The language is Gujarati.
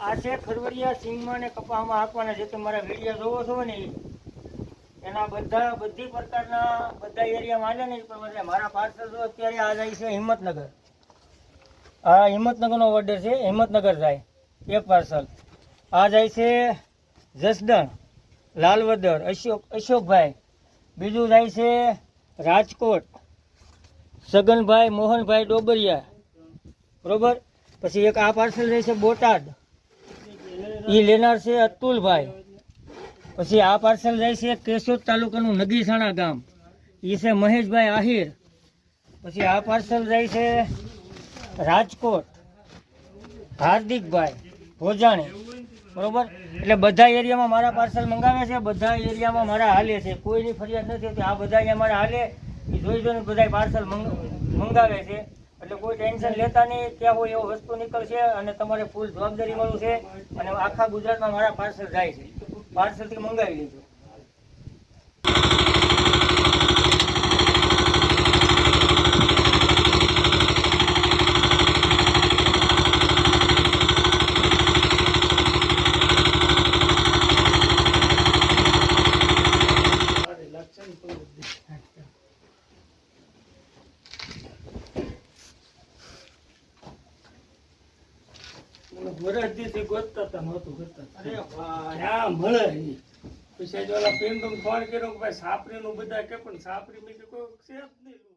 આ છે ખરવડિયા સિંગમાં ને કપાસમાં આપવાના છે. તમારા વીડિયો જોવો છો ને, એના બધા બધી પ્રકારના બધા એરિયામાં આલે ને પ્રમાણે મારા પાર્સલ જો અત્યારે આ જાય છે હિંમતનગર. આ હિંમતનગરનો ઓર્ડર છે, હિંમતનગર જાય, એક પાર્સલ આ જાય છે જસદણ, લાલવદર, અશોક, અશોકભાઈ. બીજું જાય છે રાજકોટ, સગનભાઈ, મોહનભાઈ ડોબરિયા. બરોબર? પછી એક આ પાર્સલ રહેશે બોટાદ. એ લેનાર છે અતુલભાઈ. પછી આ પાર્સલ જાય છે કેશોદ તાલુકાનું નગીસાણા ગામ. એ છે મહેશભાઈ આહિર. પછી આ પાર્સલ જાય છે રાજકોટ. હાર્દિકભાઈ ભોજાણી. બરોબર? એટલે બધા એરિયામાં મારા પાર્સલ મંગાવે છે, બધા એરિયામાં મારા હાલે છે. કોઈની ફરિયાદ નથી હોતી. આ બધા અહીંયા મારા હાલે. એ જોઈ જોઈને બધા પાર્સલ મંગાવે છે. એટલે કોઈ ટેન્શન લેતા નહીં, ત્યાં હોય એવો વસ્તુ નીકળશે અને તમારે ફૂલ જવાબદારી વાળું છે અને આખા ગુજરાતમાં મારા પાર્સલ જાય છે. પાર્સલથી મંગાવી લેજો. વરસથી ગોતતા હતા નહોતું કરતા અરે ક્યાં મળે ઈ? પછી ઓલા પેન ફોન કર્યો કે ભાઈ સાપરી નું બધા કે પણ સાપરી મેં કોઈ છે જ નહીં.